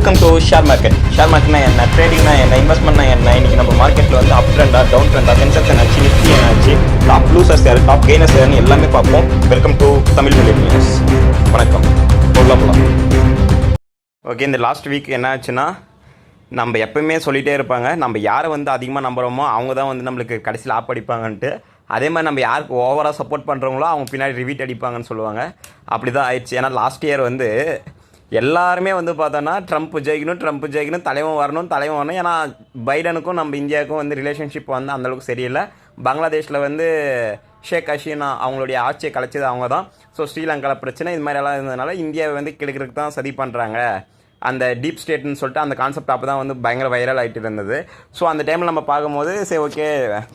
Welcome to share market share மார்க்கெட்னா என்ன? ட்ரேடிங்னா என்ன? இன்வெஸ்ட்மெண்ட்னா என்ன? இன்னைக்கு நம்ம மார்க்கெட்டில் வந்து அப் ட்ரெண்டா டவுன் ட்ரெண்டா சென்செக்ஸ் என்னாச்சு நிஃப்டி என்னாச்சு டாப் லூசர்ஸ் யார்? டாப் கெய்னர்ஸ் யாருன்னு எல்லாமே பார்ப்போம். Welcome to Tamil million news வணக்கம். போகலாம் போகலாம். ஓகே இந்த லாஸ்ட் வீக் என்ன ஆச்சுன்னா நம்ம எப்பவுமே சொல்லிகிட்டே இருப்பாங்க. நம்ம யாரை வந்து அதிகமாக நம்புகிறோமோ அவங்க தான் வந்து நம்மளுக்கு கடைசியில் ஆப் அடிப்பாங்கன்ட்டு. அதே மாதிரி நம்ம யாருக்கு ஓவராக சப்போர்ட் பண்ணுறவங்களோ அவங்க பின்னாடி ரிவீட் அடிப்பாங்கன்னு சொல்லுவாங்க. அப்படி தான் ஆயிடுச்சு. ஏன்னா லாஸ்ட் இயர் வந்து எல்லாருமே வந்து பார்த்தோன்னா ட்ரம்ப் ஜெயிக்கணும் ட்ரம்ப் ஜெயிக்கணும் தலைவன் வரணும் தலைவன் வரணும். ஏன்னா பைடனுக்கும் நம்ம இந்தியாவுக்கும் வந்து ரிலேஷன்ஷிப் வந்து அந்தளவுக்கு சரியில்லை. பங்களாதேஷில் வந்து ஷேக் ஹசீனா அவங்களுடைய ஆட்சியை கலைச்சது அவங்க தான். ஸோ ஸ்ரீலங்காவில் பிரச்சனை இது மாதிரி எல்லாம் இருந்ததுனால இந்தியாவை வந்து கிழக்கிறதுக்கு தான் சதி பண்ணுறாங்க அந்த டீப் ஸ்டேட்னு சொல்லிட்டு அந்த கான்செப்ட் அப்போ தான் வந்து பயங்கர வைரல் ஆகிட்டு இருந்தது. ஸோ அந்த டைமில் நம்ம பார்க்கும்போது சரி ஓகே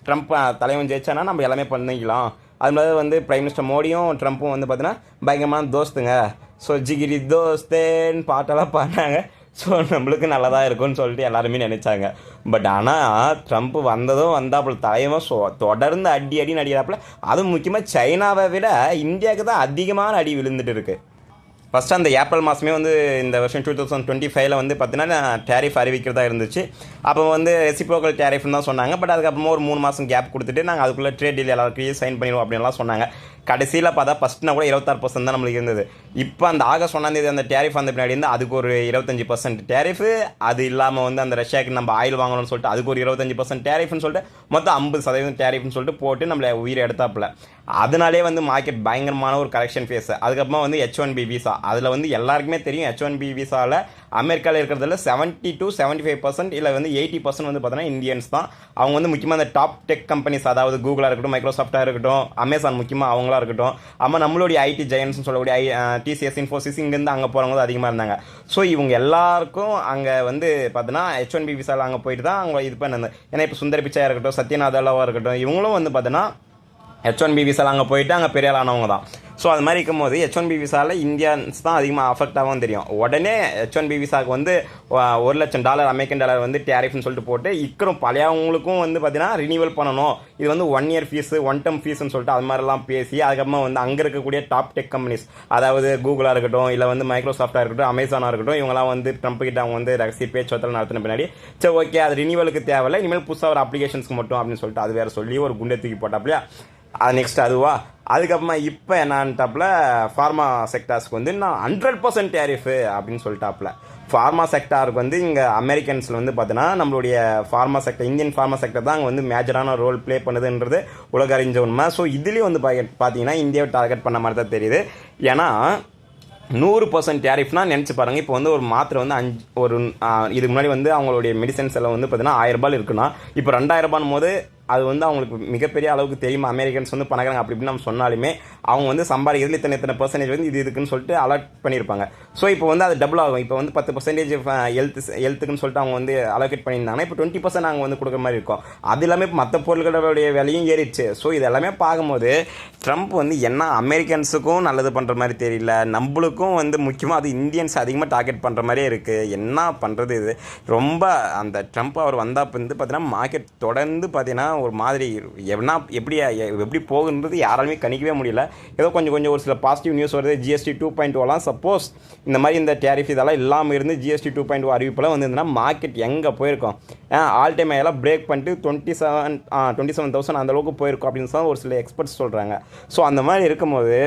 ட்ரம்ப் தலைவன் ஜெயிச்சானா நம்ம எல்லாமே பண்ணிக்கலாம். அது மாதிரி வந்து பிரைம் மினிஸ்டர் மோடியும் ட்ரம்ப்பும் வந்து பார்த்தீங்கன்னா பயங்கரமான தோஸ்துங்க. ஸோ தோஸ்தேன் தோஸ்தேன்னு பாட்டெல்லாம் பாடினாங்க ஸோ நம்மளுக்கு நல்லதாக இருக்கும்னு சொல்லிட்டு எல்லாருமே நினச்சாங்க. பட் ஆனால் ட்ரம்ப் வந்ததும் வந்தாப்புல தலைவன் ஸோ தொடர்ந்து அடி அடின்னு அடிக்கிறாப்புல அதுவும் முக்கியமாக சைனாவை விட இந்தியாவுக்கு தான் அதிகமான அடி விழுந்துட்டு இருக்குது ஃபஸ்ட்டு அந்த ஏப்ரல் மாதமே வந்து இந்த வருஷம் டூ தௌசண்ட் டுவெண்ட்டி ஃபைவ்ல வந்து பார்த்தீங்கன்னா டேரிஃப் அறிவிக்கிறதா இருந்துச்சு. அப்போ வந்து ரெசிப்ரோக்கல் டேரிஃப்னு தான் சொன்னாங்க. பட் அதுக்கப்புறமா ஒரு மூணு மாதம் கேப் கொடுத்துட்டு நாங்கள் அதுக்குள்ளே ட்ரேட் டீல் எல்லாருக்கையும் சைன் பண்ணிடுவோம் அப்படின்லாம் சொன்னாங்க. கடைசியில் பார்த்தா ஃபஸ்ட்னா கூட இருபத்தாறு பர்சன்ட் தான் நம்மளுக்கு இருந்தது. இப்போ அந்த ஆகஸ்ட் ஒன்றாந்தேதி அந்த டேரிஃப் வந்த பின்னாடி இருந்து அதுக்கு ஒரு இருபத்தஞ்சி பர்சன்ட் டேரிஃபு அது இல்லாமல் வந்து அந்த ரஷ்யாவுக்கு நம்ம ஆயில் வாங்கணும்னு சொல்லிட்டு அதுக்கு ஒரு இருபத்தஞ்சி பர்சன்ட் டேரிஃப்னு சொல்லிட்டு மொத்தம் ஐம்பது சதவீதம் டேரிஃப்னு சொல்லிட்டு போட்டு நம்மளை உயிரை எடுத்தாப்புல. அதனாலே வந்து மார்க்கெட் பயங்கரமான ஒரு கரெக்ஷன் ஃபேஸ் அதுக்கப்புறமா வந்து ஹெச் ஒன் பி விசா அதில் வந்து எல்லாருக்குமே தெரியும் ஹெச் ஒன் பி விசாவில் அமெரிக்காவில் இருக்கிறதுல seventy two seventy five percent இல்லை வந்து எயிட்டி பர்சன்ட் வந்து பார்த்தீங்கன்னா இந்தியன்ஸ் தான். அவங்க வந்து முக்கியமாக அந்த டாப் டெக் கம்பெனிஸ் அதாவது கூகுளாக இருக்கட்டும் மைக்ரோசாஃப்ட்டாக இருக்கட்டும் அமேசான் முக்கியமாக அவங்களா இருக்கட்டும் ஆமாம் நம்மளுடைய ஐடி ஜெயன்ஸ்னு சொல்லக்கூடிய ஐ டிசிஎஸ் இன்ஃபோசிஸ் இங்கேருந்து அங்கே போகிறவங்க தான் அதிகமாக இருந்தாங்க. ஸோ இவங்க எல்லாருக்கும் அங்கே வந்து பார்த்தீங்கன்னா ஹெச் ஒன் பி விசாவில் அங்கே போயிட்டு தான் அவங்க இது பண்ணது. ஏன்னா இப்போ சுந்தர பிச்சையாக இருக்கட்டும் சத்யநாதலாவாக இருக்கட்டும் இவங்களும் வந்து பார்த்தீங்கன்னா ஹெச் ஒன் பி விசாவில் அங்கே போயிட்டு அங்கே பெரிய ஆளானவங்க தான். ஸோ அது மாதிரி இருக்கும்போது ஹெச் ஒன் பி விசாவில் இந்தியன்ஸ் தான் அதிகமாக அஃபெக்ட் ஆகும் தெரியும். உடனே ஹெச் ஒன் பி விசாவுக்கு வந்து ஒரு லட்சம் டாலர் அமெரிக்கன் டாலர் வந்து டேரிஃப்னு சொல்லிட்டு போட்டு இக்கரும் பழையவங்களுக்கும் வந்து பார்த்தீங்கன்னா ரினியூவல் பண்ணணும். இது வந்து ஒன் இயர் ஃபீஸு ஒன் டம் ஃபீஸ்னு சொல்லிட்டு அது மாதிரிலாம் பேசி அதுக்கப்புறமா வந்து அங்கே இருக்கக்கூடிய டாப் டெக் கம்பெனிஸ் அதாவது கூகுளாக இருக்கட்டும் இல்லை வந்து மைக்ரோசாஃப்ட்டாக இருக்கட்டும் அமேசானாக இருக்கட்டும் இவங்கலாம் வந்து ட்ரம்ப் கிட்ட அவங்க வந்து ரகசிய பேச்சுவார்த்தை நடத்தின பின்னாடி சரி ஓகே அது ரினியூவலுக்கு தேவையில்லை இனிமேல் புதுசாக ஒரு அப்ளிகேஷன்ஸ்க்கு மட்டும் அப்படின்னு சொல்லிட்டு அது வேறு சொல்லி ஒரு குண்டை தூக்கி போட்டாப்லையா? அது நெக்ஸ்ட் அதுவா? அதுக்கப்புறமா இப்போ என்னான்ட்டாப்புல ஃபார்மா செக்டார்ஸ்க்கு வந்து நான் ஹண்ட்ரட் பர்சன்ட் டேரிஃபு அப்படின்னு சொல்லிட்டாப்புல ஃபார்மா செக்டாருக்கு வந்து இங்கே அமெரிக்கன்ஸில் வந்து பார்த்தீங்கன்னா நம்மளுடைய pharma sector Indian pharma sector தான் அங்கே வந்து மேஜரான ரோல் ப்ளே பண்ணுதுன்றது உலக அறிஞ்ச உண்மை ஸோ இதுலேயும் வந்து பார்த்தீங்கன்னா இந்தியாவை டார்கெட் பண்ண மாதிரி தான் தெரியுது. ஏன்னா நூறு பர்சன்ட் டேரிஃப்னா நினச்சி பாருங்கள் இப்போ வந்து ஒரு மாத்திரை வந்து அஞ்சு ஒரு இதுக்கு முன்னாடி வந்து அவங்களுடைய மெடிசன்ஸ் எல்லாம் வந்து பார்த்தீங்கன்னா ஆயிரம் ரூபாய் இருக்குன்னா இப்போ ரெண்டாயிரம் போது அது வந்து அவங்களுக்கு மிகப்பெரிய அளவுக்கு தெரியுமா? அமெரிக்கன்ஸ் வந்து பணக்காரங்க அப்படி இப்படின்னு நம்ம சொன்னாலுமே அவங்க வந்து சம்பாதிக்கிறதுல இத்தனை இத்தனை பர்சன்டேஜ் வந்து இது இதுக்குன்னு சொல்லிட்டு அலர்ட் பண்ணியிருப்பாங்க. ஸோ இப்போ வந்து அது டபுள் ஆகும். இப்போ வந்து பத்து பர்சன்டேஜ் ஹெல்த் ஹெல்த்துக்குன்னு சொல்லிட்டு அவங்க வந்து அலோகேட் பண்ணியிருந்தாங்கன்னா இப்போ டுவெண்ட்டி பர்சன்ட் நாங்கள் வந்து கொடுக்குற மாதிரி இருக்கும். அது எல்லாமே இப்போ மற்ற பொருட்களுடைய விலையும் ஏறிடுச்சு. ஸோ இது எல்லாமே பார்க்கும்போது ட்ரம்ப் வந்து என்ன அமெரிக்கன்ஸுக்கும் நல்லது பண்ணுற மாதிரி தெரியல. நம்மளுக்கும் வந்து முக்கியமாக அது இந்தியன்ஸ் அதிகமாக டார்கெட் பண்ணுற மாதிரியே இருக்குது என்ன பண்ணுறது இது? ரொம்ப அந்த ட்ரம்ப் அவர் வந்தால் வந்து பார்த்தீங்கன்னா மார்க்கெட் தொடர்ந்து பார்த்தீங்கன்னா ஒரு மாதிரி என்ன எப்படி எப்படி போகுன்றது யாராலுமே கணிக்கவே முடியல. ஏதோ கொஞ்சம் கொஞ்சம் ஒரு சில பாசிட்டிவ் நியூஸ் வருது. ஜிஎஸ்டி டூ பாயிண்ட் ஓலாம் சப்போஸ் இந்த மாதிரி இந்த டேரிஃப் இதெல்லாம் இல்லாமல் இருந்து ஜிஎஸ்டி டூ பாயிண்ட் ஓ அறிவிப்பெல்லாம் வந்திருந்ததுன்னா மார்க்கெட் எங்கே போயிருக்கோம்? ஆல் டைம் எல்லாம் பிரேக் பண்ணிட்டு twenty seven twenty seven thousand அந்த அளவுக்கு போயிருக்கும் அப்படின்னு தான் ஒரு சில எக்ஸ்பர்ட்ஸ் சொல்கிறாங்க ஸோ அந்த மாதிரி இருக்கும்போது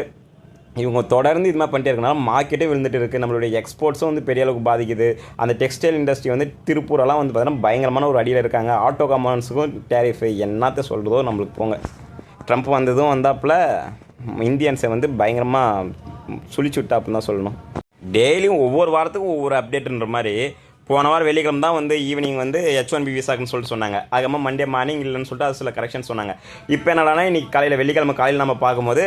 இவங்க தொடர்ந்து இது மாதிரி பண்ணிட்டே இருக்கனால மார்க்கெட்டே விழுந்துட்டு இருக்குது நம்மளுடைய எக்ஸ்போர்ட்ஸும் வந்து பெரிய அளவுக்கு பாதிக்குது. அந்த டெக்ஸ்டைல் இண்டஸ்ட்ரி வந்து திருப்பூரெல்லாம் வந்து பார்த்தீங்கன்னா பயங்கரமான ஒரு அடியில் இருக்காங்க. ஆட்டோ கமான்ஸுக்கும் டேரிஃப் என்னத்த சொல்கிறதோ நம்மளுக்கு போங்க. ட்ரம்ப் வந்ததும் வந்தாப்புல இந்தியன்ஸை வந்து பயங்கரமாக சுழிச்சு விட்டாப்புன்னு தான் சொல்லணும். டெய்லியும் ஒவ்வொரு வாரத்துக்கும் ஒவ்வொரு அப்டேட்டுன்ற மாதிரி போன வாரம் வெள்ளிக்கிழமை தான் வந்து ஈவினிங் வந்து ஹெச் ஒன் பி விசாக்குன்னு சொல்லிட்டு சொன்னாங்க. அதுக்கப்புறமா மண்டே மார்னிங் இல்லைன்னு சொல்லிட்டு அது சில கரெக்ஷன் சொன்னாங்க. இப்போ என்னடானா இன்னைக்கு காலையில் வெள்ளிக்கிழமை காலையில் நம்ம பார்க்கும்போது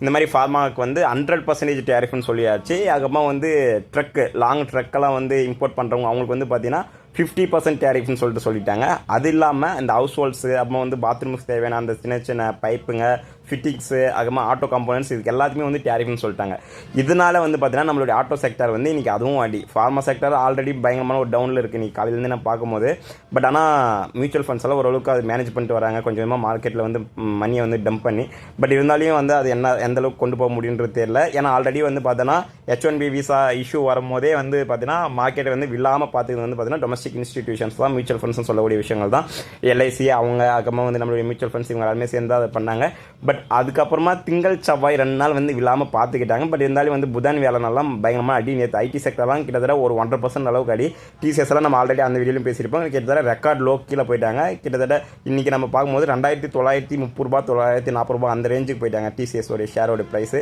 இந்த மாதிரி ஃபார்மாவுக்கு வந்து ஹண்ட்ரட் பர்சன்டேஜ் டேரிஃப்னு சொல்லியாச்சு. அதுக்கப்புறமா வந்து ட்ரக்கு லாங் ட்ரக்கெல்லாம் வந்து இம்போர்ட் பண்ணுறவங்க அவங்களுக்கு வந்து பார்த்தீங்கன்னா ஃபிஃப்டி பர்சன்ட் டேரிஃப்னு சொல்லிட்டு சொல்லிட்டாங்க. அது இல்லாமல் இந்த ஹவுஸ் ஹோல்ட்ஸு அப்புறம் வந்து பாத்ரூமுக்கு தேவையான அந்த சின்ன சின்ன பைப்புங்க ஃபிட்டிங்ஸு அதுக்கப்புறமா ஆட்டோ காம்போனன்ட்ஸ் இதுக்கு எல்லாத்துக்குமே வந்து டேரிஃப்னு சொல்லிட்டாங்க. இதனால வந்து பார்த்தீங்கன்னா நம்மளுடைய ஆட்டோ செக்டர் வந்து இன்றைக்கி அதுவும் அடி. ஃபார்மா செக்டர் ஆல்ரெடி பயங்கரமான ஒரு டவுனில் இருக்குது நீ காலையிலேருந்து நான் பார்க்கும்போது. பட் ஆனால் மியூச்சுவல் ஃபண்ட்ஸ் எல்லாம் ஓரளவுக்கு அது மேனேஜ் பண்ணிட்டு வராங்க. கொஞ்சமாக மார்க்கெட்டில் வந்து மணியை வந்து டம்ப் பண்ணி. பட் இருந்தாலையும் வந்து அது என்ன எந்த அளவுக்கு கொண்டு போக முடியுன்றது தெரியல. ஏன்னா ஆல்ரெடி வந்து பார்த்தோன்னா H one B visa issue வரும்போதே வந்து பார்த்தீங்கன்னா மார்க்கெட்டை வந்து விழாமல் பார்த்துக்கிறது வந்து பார்த்தீங்கன்னா டொமஸ்டிக் இன்ஸ்டிடியூஷன்ஸ் தான் மியூச்சுவல் ஃபண்ட்ஸ்னு சொல்லக்கூடிய விஷயங்கள் தான். எல்ஐசி அவங்க அதுக்கப்புறமா வந்து நம்மளுடைய மியூச்சுவல் ஃபண்ட்ஸ் இவங்க எல்லாருமே சேர்ந்து அதை பண்ணாங்க. பட் அதுக்கப்புறமா திங்கள் செவ்வாய் ரெண்டு நாள் வந்து விழாமல் பார்த்துக்கிட்டாங்க. பட் இருந்தாலும் வந்து புதன் வேலை நல்லா பயங்கரமாக அடி நேற்று ஐடி செக்டர்லாம் கிட்டத்தட்ட ஒரு ஒன்றரை பர்சன்ட் அளவுக்கு அடி. டிசிஎஸ்லாம் நம்ம ஆல்ரெடி அந்த வீடியோலையும் பேசியிருப்போம். கிட்டத்தட்ட ரெக்கார்ட் லோ கீழே போயிட்டாங்க. கிட்டத்தட்ட இன்றைக்கி நம்ம பார்க்கும்போது ரெண்டாயிரத்தி தொள்ளாயிரத்தி முப்பது ரூபா தொள்ளாயிரத்தி நாற்பது ரூபா அந்த ரேஞ்சுக்கு போயிட்டாங்க டிசிஎஸோடைய ஷேரோட ப்ரைஸு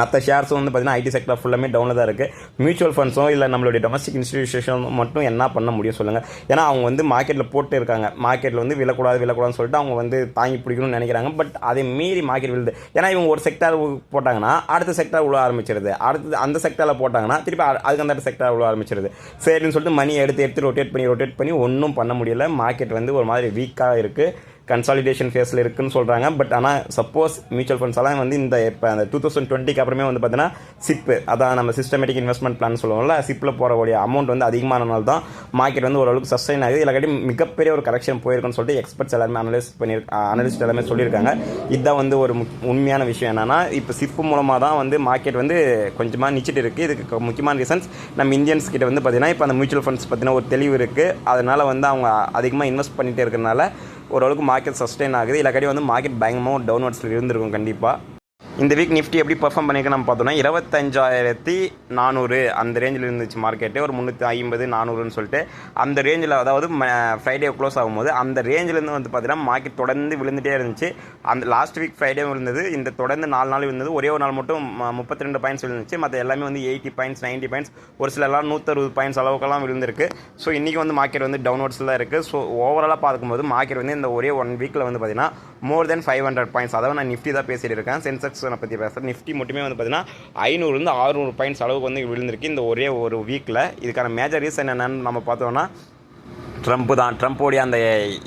மற்ற ஷேர்ஸும் வந்து பார்த்தீங்கன்னா ஐடி செக்டர் ஃபுல்லாமே டவுனில் தான் இருக்குது மியூச்சுவல் ஃபண்ட்ஸும் இல்லை நம்மளுடைய டொமஸ்டிக் இன்ஸ்டிடியூஷன் மட்டும் என்ன பண்ண முடியும் சொல்லுங்கள் ஏன்னா அவங்க வந்து மார்க்கெட்டில் போட்டு இருக்காங்க. மார்க்கெட்டில் வந்து விழக்கூடாது விழக்கூடாதுன்னு சொல்லிட்டு அவங்க வந்து தாங்கி பிடிக்கணும்னு நினைக்கிறாங்க. பட் அதை மீறி மார்க்கெட் விழுது. ஏன்னா இவங்க ஒரு செக்டார் போட்டாங்கன்னா அடுத்த செக்டார் உள்ள ஆரம்பிச்சிருது. அடுத்தது அந்த செக்டாரில் போட்டாங்கன்னா திருப்பி அதுக்கு அந்த செக்டர் உள்ள ஆரம்பிச்சிருது. சரின்னு சொல்லிட்டு மணி எடுத்து எடுத்து ரொட்டேட் பண்ணி ரொட்டேட் பண்ணி ஒன்றும் பண்ண முடியல. மார்க்கெட் வந்து ஒரு மாதிரி வீக்காக இருக்குது கன்சாலிடேஷன் ஃபேஸில் இருக்குன்னு சொல்கிறாங்க பட் ஆனால் சப்போஸ் மியூச்சுவல் ஃபண்ட்ஸ் எல்லாம் வந்து இந்த இப்போ அந்த டூ தௌசண்ட் டுவெண்ட்டிக்கு அப்புறமே வந்து பார்த்தீங்கன்னா சிப்பு அதான் நம்ம சிஸ்டமேட்டிக் இன்வெஸ்ட்மெண்ட் பிளான் சொல்லுவோம்ல சிப்பில் போகிறக்கூடிய அமௌண்ட் வந்து அதிகமானனால தான் மார்க்கெட் வந்து ஓரளவுக்கு சஸ்டைன் ஆகுது. இல்லாட்டி மிகப்பெரிய ஒரு கரெக்ஷன் போயிருக்குன்னு சொல்லிட்டு எக்ஸ்பர்ட்ஸ் எல்லாருமே அனலிஸ்ட் பண்ணி அனலிஸ்ட் எல்லாமே சொல்லியிருக்காங்க. இதுதான் வந்து ஒரு உண்மையான விஷயம் என்னென்னா இப்போ சிப்பு மூலமாக தான் வந்து மார்க்கெட் வந்து கொஞ்சமாக நிச்சிட்டு இருக்குது இதுக்கு முக்கியமான ரீசன்ஸ் நம்ம இந்தியன்ஸ் கிட்ட வந்து பார்த்தீங்கன்னா இப்போ அந்த மியூச்சுவல் ஃபண்ட்ஸ் பற்றின ஒரு தெளிவு இருக்குது அதனால் வந்து அவங்க அதிகமாக இன்வெஸ்ட் பண்ணிகிட்டே இருக்கிறனால ஓரளவுக்கு மார்க்கெட் சஸ்டெயின் ஆகுது. இல்லாட்டி வந்து மார்க்கெட் பயங்கரமாக ஒரு டவுன்வர்ட்ஸில் இருந்திருக்கும் கண்டிப்பாக இந்த வீக் நிஃப்டி எப்படி பர்ஃபார்ம் பண்ணியிருக்கு நம்ம பார்த்தோம்னா இருபத்தஞ்சாயிரத்தி நானூறு அந்த ரேஞ்சில் இருந்துச்சு மார்க்கெட்டு ஒரு முந்நூற்றி ஐம்பது நானூறுன்னு சொல்லிட்டு அந்த ரேஞ்சில் அதாவது ஃப்ரைடே க்ளோஸ் ஆகும்போது அந்த ரேஞ்சிலேருந்து வந்து பார்த்தீங்கன்னா மார்க்கெட் தொடர்ந்து விழுந்துட்டே இருந்துச்சு. அந்த லாஸ்ட் வீக் ஃப்ரைடே விழுந்தது இந்த தொடர்ந்து நாலு நாள் விழுந்தது. ஒரே ஒரு நாள் மட்டும் முப்பத்தி ரெண்டு பாயிண்ட்ஸ் விழுந்துச்சு. மற்ற எல்லாமே வந்து எயிட்டி பாயிண்ட்ஸ் நைன்ட்டி பாயிண்ட்ஸ் ஒரு சில எல்லாம் நூற்றறுபது பாயிண்ட்ஸ் அளவுக்கெல்லாம் விழுந்திருக்கு. ஸோ இன்றைக்கி வந்து மார்க்கெட் வந்து டவுன்வர்ட்ஸில் தான் இருக்குது ஸோ ஓவராலாக பார்க்கும்போது மார்க்கெட் வந்து இந்த ஒரே ஒன் வீக்கில் வந்து பார்த்தீங்கன்னா more than five hundred points அதாவது நான் நிஃப்டி தான் பேசிட்டு இருக்கேன். சென்செக்ஸ் பற்றி பேசுகிறேன் நிஃப்டி மட்டுமே வந்து பார்த்தீங்கன்னா ஐநூறுலேருந்து ஆறுநூறு பாயிண்ட்ஸ் அளவுக்கு வந்து விழுந்திருக்கு இந்த ஒரே ஒரு வீக்கில் இதுக்கான மேஜர் ரீசன் என்னென்னு நம்ம பார்த்தோம்னா ட்ரம்ப்பு தான். ட்ரம்ப்போடைய அந்த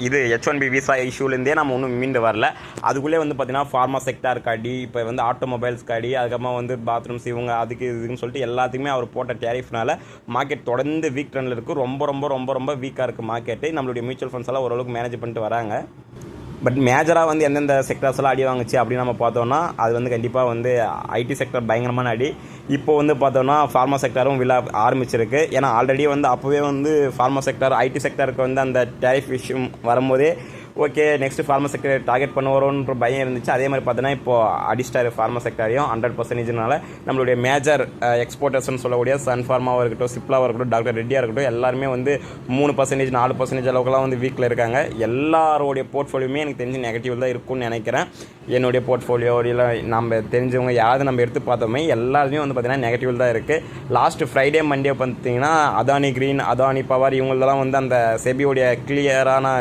இது ஹெச் ஒன் பி விசா இஷ்யூலேருந்தே நம்ம ஒன்றும் மீண்டு வரல. அதுக்குள்ளே வந்து பார்த்தீங்கன்னா ஃபார்மா செக்டாருக்கு அடி இப்போ வந்து ஆட்டோமொபைல்ஸ்க்கு அடி அதுக்கப்புறமா வந்து பாத்ரூம்ஸ் இவங்க அதுக்கு இதுன்னு சொல்லிட்டு எல்லாத்துக்குமே அவர் போட்ட டேரிஃப்னால மார்க்கெட் தொடர்ந்து வீக் ட்ரெண்டில் இருக்குது ரொம்ப ரொம்ப ரொம்ப ரொம்ப வீக்காக இருக்குது மார்க்கெட்டு நம்மளுடைய மியூச்சுவல் ஃபண்ட்ஸ் எல்லாம் ஓரளவுக்கு மேனேஜ் பண்ணிட்டு வராங்க. பட் மேஜராக வந்து எந்தெந்த செக்டர்ஸ் எல்லாம் அடி வாங்குச்சு அப்படின்னு நம்ம பார்த்தோம்னா அது வந்து கண்டிப்பாக வந்து ஐடி செக்டர் பயங்கரமான அடி. இப்போ வந்து பார்த்தோம்னா ஃபார்மா செக்டரும் விழா ஆரம்பிச்சிருக்கு. ஏன்னா ஆல்ரெடி வந்து அப்போவே வந்து ஃபார்மா செக்டர் ஐடி செக்டருக்கு வந்து அந்த டேரிஃப் விஷயம் வரும்போதே okay next pharma sector target பண்ணுவோன்ற பயம் இருந்துச்சு. அதே மாதிரி பார்த்தோன்னா இப்போ அடிஸ்டார் ஃபார்மா செக்டரையும் ஹண்ட்ரட் பர்சன்டேஜ்னால நம்மளுடைய மேஜர் எக்ஸ்போர்ட்டர்ஸ்னு சொல்லக்கூடிய சன் ஃபார்மாவாக இருக்கட்டும் சிப்லாவாக இருக்கட்டும் டாக்டர் ரெட்டியாக இருக்கட்டும் எல்லாருமே வந்து மூணு பர்சன்டேஜ் நாலு பர்சன்டேஜ் அளவுக்குலாம் வந்து வீக்கில் இருக்காங்க. எல்லாரோடைய போர்ட்ஃபோலியோமே எனக்கு தெரிஞ்சு நெகட்டிவ் தான் இருக்கும்னு நினைக்கிறேன். என்னுடைய போர்ட்ஃபோலியோ இல்லை நம்ம தெரிஞ்சவங்க யாராவது நம்ம எடுத்து பார்த்தோமே எல்லாருமே வந்து பார்த்தீங்கன்னா நெகட்டிவ் தான் இருக்குது லாஸ்ட் ஃப்ரைடே மண்டே பார்த்தீங்கன்னா அதானி க்ரீன் அதானி பவர் இவங்களெல்லாம் வந்து அந்த செபியோடைய கிளியரான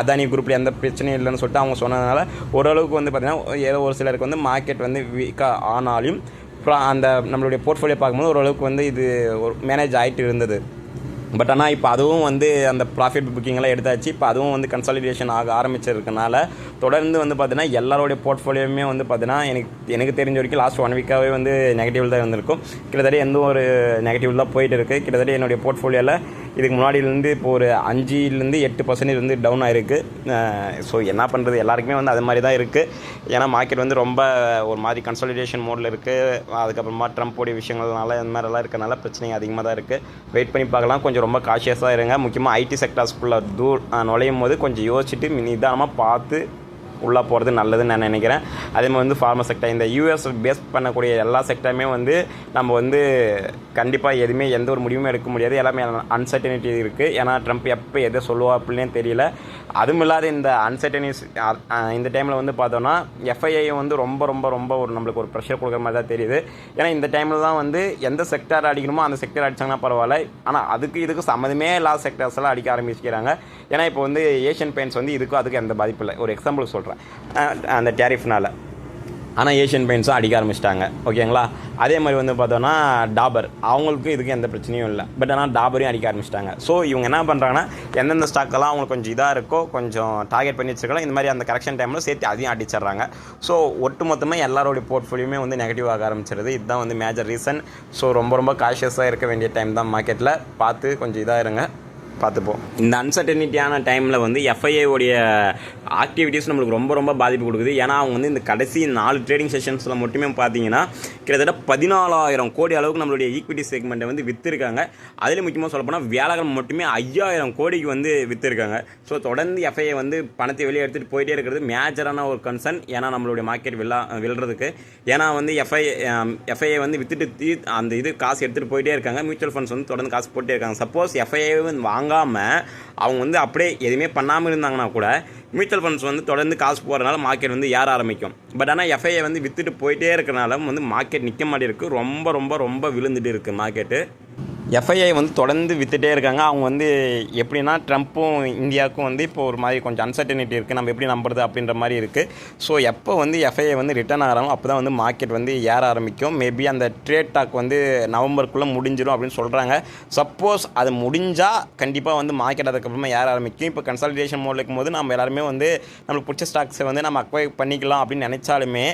அதானி குரூப்பில் எந்த பிரச்சனையும் இல்லைன்னு சொல்லிட்டு அவங்க சொன்னதுனால ஓரளவுக்கு வந்து பார்த்திங்கன்னா ஏதோ ஒரு சிலருக்கு வந்து மார்க்கெட் வந்து வீக்காக ஆனாலும் அந்த நம்மளுடைய போர்ட்ஃபோலியோ பார்க்கும்போது ஓரளவுக்கு வந்து இது ஒரு மேனேஜ் ஆகிட்டு இருந்தது. பட் ஆனால் இப்போ அதுவும் வந்து அந்த ப்ராஃபிட் புக்கிங்லாம் எடுத்தாச்சு. இப்போ அதுவும் வந்து கன்சாலிடேஷன் ஆக ஆரம்பிச்சிருக்கனால தொடர்ந்து வந்து பார்த்தீங்கன்னா எல்லாருடைய போர்ட்ஃபோலியோவுமே வந்து பார்த்தீங்கன்னா எனக்கு எனக்கு தெரிஞ்ச வரைக்கும் லாஸ்ட் ஒன் வீக்காகவே வந்து நெகட்டிவ் தான் இருந்திருக்கும். கிட்டத்தட்ட எந்த ஒரு நெகட்டிவ் தான் போயிட்டு இருக்குது கிட்டத்தட்ட என்னுடைய போர்ட்ஃபோலியோவில் இதுக்கு முன்னாடியிலேருந்து இப்போ ஒரு அஞ்சுலேருந்து எட்டு பர்சன்டேஜ் வந்து டவுன் ஆகிருக்கு ஸோ என்ன பண்ணுறது எல்லாருக்குமே வந்து அது மாதிரி தான் இருக்குது ஏன்னா மார்க்கெட் வந்து ரொம்ப ஒரு மாதிரி கன்சாலிடேஷன் மோடில் இருக்குது அதுக்கப்புறமா ட்ரம்ப்போடைய விஷயங்கள்னால இந்த மாதிரிலாம் இருக்கனால பிரச்சனை அதிகமாக தான் இருக்குது வெயிட் பண்ணி பார்க்கலாம். கொஞ்சம் ரொம்ப காஷியஸாக இருங்க. முக்கியமாக ஐடி செக்டார்ஸ்குள்ளே தூர் நுழையும் போது கொஞ்சம் யோசிச்சுட்டு நிதானமாக பார்த்து உள்ளே போகிறது நல்லதுன்னு நான் நினைக்கிறேன். அதே மாதிரி வந்து ஃபார்மா செக்டர் இந்த யூஎஸ் பேஸ் பண்ணக்கூடிய எல்லா செக்டருமே வந்து நம்ம வந்து கண்டிப்பாக எதுவுமே எந்த ஒரு முடிவும் எடுக்க முடியாது. எல்லாமே அன்சர்டனிட்டி இருக்குது ஏன்னா ட்ரம்ப் எப்போ எதை சொல்லுவா அப்படின்னே தெரியல. அதுவும் இல்லாத இந்த அன்சர்டனிஸ் இந்த டைமில் வந்து பார்த்தோன்னா எஃப்ஐஐ வந்து ரொம்ப ரொம்ப ரொம்ப ஒரு நம்மளுக்கு ஒரு ப்ரெஷர் கொடுக்குற மாதிரி தான் தெரியுது. ஏன்னா இந்த டைமில் தான் வந்து எந்த செக்டார் அடிக்கணுமோ அந்த செக்டர் அடிச்சாங்கன்னா பரவாயில்ல. ஆனால் அதுக்கு இதுக்கு சம்மந்தமே எல்லா செக்டர்ஸ்லாம் அடிக்க ஆரம்பிச்சுக்கிறாங்க ஏன்னா இப்போ வந்து ஏஷியன் பெயிண்ட்ஸ் வந்து இதுக்கும் அதுக்கு எந்த பாதிப்பு இல்லை. ஒரு எக்ஸாம்பிள் சொல்கிறேன் அந்த டேரிஃப்னால் ஆனால் ஏஷியன் பெயிண்ட்ஸும் அடிக்க ஆரம்பிச்சிட்டாங்க. ஓகேங்களா? அதே மாதிரி வந்து பார்த்தோன்னா டாபர் அவங்களுக்கும் இதுக்கு எந்த பிரச்சனையும் இல்லை. பட் ஆனால் டாபரையும் அடிக்க ஆரம்பிச்சிட்டாங்க. ஸோ இவங்க என்ன பண்ணுறாங்கன்னா எந்தெந்த ஸ்டாக்கெல்லாம் அவங்களுக்கு கொஞ்சம் இதாக இருக்கோ கொஞ்சம் டார்கெட் பண்ணி வச்சிருக்கலாம் இந்த மாதிரி அந்த கரெக்ஷன் டைமில் சேர்த்து அதையும் அடிச்சிடுறாங்க. ஸோ ஒட்டு மொத்தமாக எல்லாரோடைய போர்ட்ஃபோலியுமே வந்து நெகட்டிவ் ஆக ஆரம்பிச்சிருது. இதுதான் வந்து மேஜர் ரீசன் ஸோ ரொம்ப ரொம்ப காஷியஸாக இருக்க வேண்டிய டைம் தான் மார்க்கெட்டில் பார்த்து கொஞ்சம் இதாக இருங்க. பார்த்துப்போம். இந்த அன்சர்டனிட்டியான டைமில் வந்து எஃப்ஐஏ உடைய ஆக்டிவிட்டீஸ் நம்மளுக்கு ரொம்ப ரொம்ப பாதிப்பு கொடுக்குது. ஏன்னா அவங்க வந்து இந்த கடைசி நாலு ட்ரேடிங் செஷன்ஸில் மட்டுமே பார்த்தீங்கன்னா கிட்டத்தட்ட பதினாலாயிரம் கோடி அளவுக்கு நம்மளுடைய ஈக்விட்டி செக்மெண்ட்டை வந்து விற்றுருக்காங்க அதில் முக்கியமாக சொல்லப்போனால் வியாழக்கிழமை மட்டுமே ஐயாயிரம் கோடிக்கு வந்து விற்றுருக்காங்க ஸோ தொடர்ந்து எஃப்ஐயை வந்து பணத்தை வெளியே எடுத்துகிட்டு போயிட்டே இருக்கிறது மேஜரான ஒரு கன்சர்ன் ஏன்னா நம்மளுடைய மார்க்கெட் விழா விழுறதுக்கு. ஏன்னா வந்து எஃப்ஐ எஃப்ஐஏ வந்து விற்றுட்டு தீ அந்த இது காசு எடுத்துகிட்டு போயிட்டே இருக்காங்க. மியூச்சுவல் ஃபண்ட்ஸ் வந்து தொடர்ந்து காசு போட்டே இருக்காங்க. சப்போஸ் எஃப்ஐஏ வந்து வாங்காமல் அவங்க வந்து அப்படியே எதுவுமே பண்ணாமல் இருந்தாங்கன்னா கூட மியூச்சுவல் ஃபண்ட்ஸ் வந்து தொடர்ந்து காசு போகிறனால மார்க்கெட் வந்து ஏற ஆரம்பிக்கும். பட் ஆனால் எஃப்ஐஏ வந்து விற்றுட்டு போயிட்டே இருக்கிறனால வந்து மார்க்கெட் நிற்க மாட்டேருக்கு ரொம்ப ரொம்ப ரொம்ப விழுந்துட்டு இருக்குது மார்க்கெட்டு எஃப்ஐஐ வந்து தொடர்ந்து வித்துட்டே இருக்காங்க. அவங்க வந்து எப்படின்னா ட்ரம்ப்பும் இந்தியாவுக்கும் வந்து இப்போ ஒரு மாதிரி கொஞ்சம் அன்சர்டனிட்டி இருக்குது நம்ம எப்படி நம்புறது அப்படின்ற மாதிரி இருக்குது ஸோ எப்போ வந்து எஃப்ஐஐ வந்து ரிட்டர்ன் ஆகிறாங்களோ அப்போ தான் வந்து மார்க்கெட் வந்து ஏற ஆரம்பிக்கும். மேபி அந்த ட்ரேட் டாக் வந்து நவம்பருக்குள்ளே முடிஞ்சிடும் அப்படின்னு சொல்கிறாங்க சப்போஸ் அது முடிஞ்சால் கண்டிப்பாக வந்து மார்க்கெட் அதுக்கப்புறமா ஏற ஆரம்பிக்கும். இப்போ கன்சல்டேஷன் மோடில் இருக்கும்போது நம்ம எல்லாருமே வந்து நம்மளுக்கு பிடிச்ச ஸ்டாக்ஸை வந்து நம்ம அக்வை பண்ணிக்கலாம் அப்படின்னு நினச்சாலுமே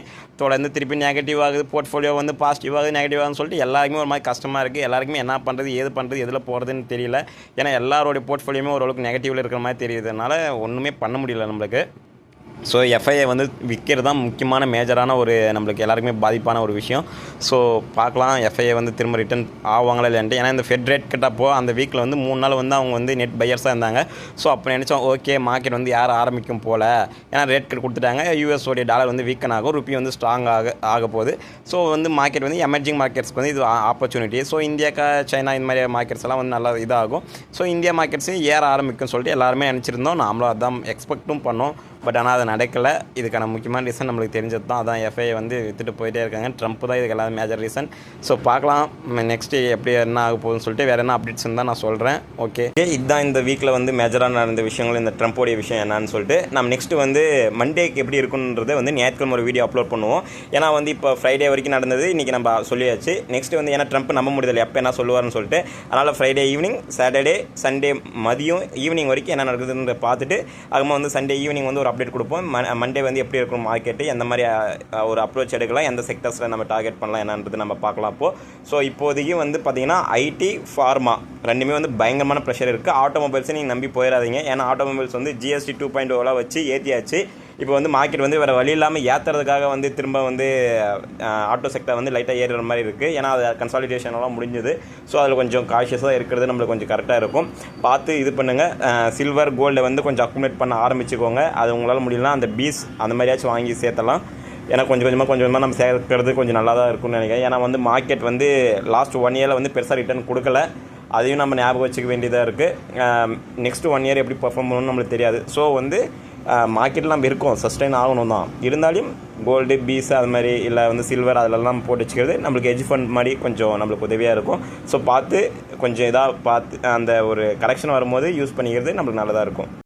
தொடர்ந்து திருப்பி நெகட்டிவ் ஆகுது போர்ட்ஃபோலியோ வந்து பாசிட்டிவ் ஆகுது நெகட்டிவ் ஆகுதுன்னு சொல்லிட்டு எல்லாருக்குமே ஒரு மாதிரி கஷ்டமாக இருக்குது எல்லாருக்குமே என்ன பண்ணுறது ஏது பண்ணுறது எதில் போகிறதுன்னு தெரியல. ஏன்னா எல்லாரோடைய போர்ட்ஃபோலியோமே ஓரளவுக்கு நெகட்டிவில் இருக்கிற மாதிரி தெரியுதுனால ஒன்றுமே பண்ண முடியல நம்மளுக்கு. ஸோ எஃப்ஐஐ வந்து விற்கிறது தான் முக்கியமான மேஜரான ஒரு நம்மளுக்கு எல்லாருக்குமே பாதிப்பான ஒரு விஷயம். ஸோ பார்க்கலாம் எஃப்ஐஐ வந்து திரும்ப ரிட்டர்ன் ஆவாங்களா இல்லைன்ட்டு ஏன்னா இந்த ஃபெட் ரேட் கிட்டப்போ அந்த வீக்கில் வந்து மூணு நாள் வந்து அவங்க வந்து நெட் பையர்ஸாக இருந்தாங்க. ஸோ அப்போ நினச்சோம் ஓகே மார்க்கெட் வந்து யார் ஆரம்பிக்கும் போல். ஏன்னா ரேட் கட் கொடுத்துட்டாங்க. US டாலர் வந்து வீக்கன் ஆகும். ருப்பி வந்து ஸ்ட்ராங் ஆக ஆக போகுது. ஸோ வந்து மார்க்கெட் வந்து எமர்ஜிங் மார்க்கெட்ஸ்க்கு வந்து இது ஆப்பர்ச்சுனிட்டி ஸோ இந்தியாக்கா சைனா இந்த மாதிரி மார்க்கெட்ஸ் எல்லாம் வந்து நல்லா இதாகும். ஸோ இந்தியா மார்க்கெட்ஸையும் ஏற ஆரம்பிக்கும்னு சொல்லிட்டு எல்லாருமே நினச்சிருந்தோம். நாமளும் அதான் எக்ஸ்பெக்ட்டும் பண்ணோம். பட் ஆனால் அது நடக்கலை. இதுக்கான முக்கியமான ரீசன் நம்மளுக்கு தெரிஞ்சது தான். அதான் எஃப்ஐ வந்து வித்துட்டு போயிட்டே இருக்காங்க. ட்ரம்ப் தான் இதுக்கு எல்லாமே மேஜர் ரீசன் ஸோ பார்க்கலாம். நெக்ஸ்ட்டு எப்படி என்ன ஆக போகுதுன்னு சொல்லிட்டு வேறு என்ன அப்டேட்ஸ் தான் நான் சொல்கிறேன் ஓகே இதுதான் இந்த வீக்கில் வந்து மேஜராக நடந்த விஷயங்கள். இந்த ட்ரம்ப்போடைய விஷயம் என்னன்னு சொல்லிட்டு நம்ம நெக்ஸ்ட்டு வந்து மண்டேக்கு எப்படி இருக்குன்றதை வந்து ஞாயிற்றுக்கிழமை ஒரு வீடியோ அப்லோட் பண்ணுவோம். ஏன்னா வந்து இப்போ ஃப்ரைடே வரைக்கும் நடந்தது. இன்றைக்கி நம்ம சொல்லியாச்சு. நெக்ஸ்ட் வந்து ஏன்னா ட்ரம்ப் நம்ப முடியல எப்போ என்ன சொல்லுவார்னு சொல்லிட்டு அதனால் ஃப்ரைடே ஈவினிங் சாட்டர்டே சண்டே மதியம் ஈவினிங் வரைக்கும் என்ன நடக்குதுன்னு பார்த்துட்டு அதுமா வந்து சண்டே ஈவினிங் வந்து ஒரு அப்டேட் கொடுப்போம். மண்டே வந்து எப்படி இருக்கும் மார்க்கெட்டு எந்த மாதிரி ஒரு அப்ரோச் எடுக்கலாம் எந்த செக்டர்ஸில் நம்ம டார்கெட் பண்ணலாம் என்னன்றது நம்ம பார்க்கலாம் அப்போது ஸோ இப்போதைக்கு வந்து பார்த்தீங்கன்னா ஐடி ஃபார்மா ரெண்டுமே வந்து பயங்கரமான ப்ரெஷர் இருக்குது ஆட்டோமொபைல்ஸை நீங்கள் நம்பி போயிடாதீங்க. ஏன்னா ஆட்டோமொபைல்ஸ் வந்து ஜிஎஸ்டி டூ பாயிண்ட் ஓலாம் வச்சு ஏற்றியாச்சு இப்போ வந்து மார்க்கெட் வந்து வேறு வழி இல்லாமல் ஏற்றுறதுக்காக வந்து திரும்ப வந்து ஆட்டோ செக்டர் வந்து லைட்டாக ஏறுற மாதிரி இருக்குது ஏன்னா அது consolidation முடிஞ்சுது முடிஞ்சது. ஸோ அதில் கொஞ்சம் காஷியஸாக இருக்கிறது நம்மளுக்கு கொஞ்சம் கரெக்டாக இருக்கும். பார்த்து இது பண்ணுங்கள் சில்வர் கோல்டை வந்து கொஞ்சம் அக்குமுலேட் பண்ண ஆரம்பிச்சுக்கோங்க. அது உங்களால் முடியலனா அந்த பீஸ் அந்த மாதிரியாச்சும் வாங்கி சேர்த்தலாம். ஏன்னா கொஞ்சம் கொஞ்சமாக கொஞ்சம் கொஞ்சமாக நம்ம சேர்க்கறது கொஞ்சம் நல்லா தான் இருக்கும்னு நினைக்கிறேன். ஏன்னா வந்து மார்க்கெட் வந்து லாஸ்ட் ஒன் இயரில் வந்து பெருசாக ரிட்டர்ன் கொடுக்கல. அதையும் நம்ம ஞாபகம் வச்சுக்க வேண்டியதாக இருக்குது நெக்ஸ்ட் ஒன் இயர் எப்படி பர்ஃபார்ம் பண்ணணும்னு நம்மளுக்கு தெரியாது. ஸோ வந்து மார்க்கெட்லாம் இருக்கும் சஸ்டெயின் ஆகணும் தான். இருந்தாலும் கோல்டு பீஸ் அது மாதிரி இல்லை வந்து சில்வர் அதிலெல்லாம் போட்டு வச்சுக்கிறது நம்மளுக்கு எஜ் ஃபண்ட் மாதிரி கொஞ்சம் நம்மளுக்கு உதவியாக இருக்கும். ஸோ பார்த்து கொஞ்சம் இதாக பார்த்து அந்த ஒரு கரெக்ஷன் வரும்போது யூஸ் பண்ணிக்கிறது நம்மளுக்கு நல்லதாக இருக்கும்.